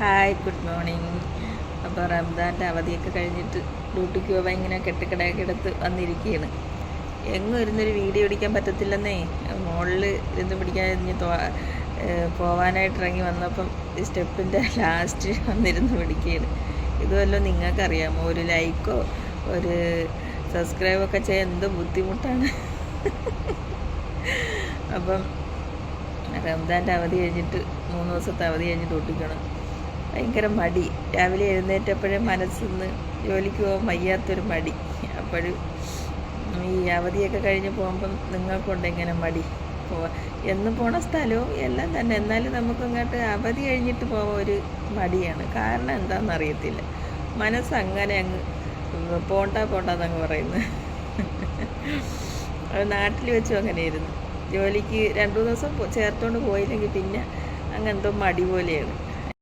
Hi good morning. അപ്പോൾ റംദാന്റെ അവധിയൊക്കെ കഴിഞ്ഞിട്ട് ഡ്യൂട്ടിക്ക് പോകാൻ ഇങ്ങനെ കെട്ടിക്കിടയൊക്കെ എടുത്ത് വന്നിരിക്കുകയാണ് എങ്ങും ഇരുന്നൊരു വീഡിയോ പിടിക്കാൻ പറ്റത്തില്ലെന്നേ. മുകളിൽ ഇരുന്ന് പിടിക്കാൻ ഇനി പോവാനായിട്ട് ഇറങ്ങി വന്നപ്പം സ്റ്റെപ്പിന്റെ ലാസ്റ്റ് വന്നിരുന്ന് പിടിക്കുകയാണ് ഇതുമല്ലോ നിങ്ങൾക്കറിയാമോ? ഒരു ലൈക്കോ ഒരു സബ്സ്ക്രൈബൊക്കെ ചെയ്യാൻ എന്ത് ബുദ്ധിമുട്ടാണ്? അപ്പം റംദാന്റെ അവധി കഴിഞ്ഞിട്ട് മൂന്ന് ദിവസത്തെ അവധി കഴിഞ്ഞിട്ട് ഒട്ടിക്കണം ഭയങ്കര മടി. രാവിലെ എഴുന്നേറ്റപ്പോഴേ മനസ്സിന്ന് ജോലിക്ക് പോകാൻ വയ്യാത്തൊരു മടി. അപ്പോഴും ഈ അവധിയൊക്കെ കഴിഞ്ഞ് പോകുമ്പം നിങ്ങൾക്കുണ്ട് ഇങ്ങനെ മടി. പോവാ എന്ന് പോണ സ്ഥലവും എല്ലാം തന്നെ. എന്നാലും നമുക്ക് അങ്ങോട്ട് അവധി കഴിഞ്ഞിട്ട് പോകാൻ ഒരു മടിയാണ്. കാരണം എന്താണെന്ന് അറിയത്തില്ല മനസ്സ് അങ്ങനെ അങ്ങ് പോണ്ട പോണ്ടെന്നങ്ങ് പറയുന്നു. അത് നാട്ടിൽ വെച്ചും അങ്ങനെ ഇരുന്നു ജോലിക്ക് രണ്ടു ദിവസം ചേർത്തോണ്ട് പോയില്ലെങ്കിൽ പിന്നെ അങ്ങ് എന്തോ മടി പോലെയാണ്.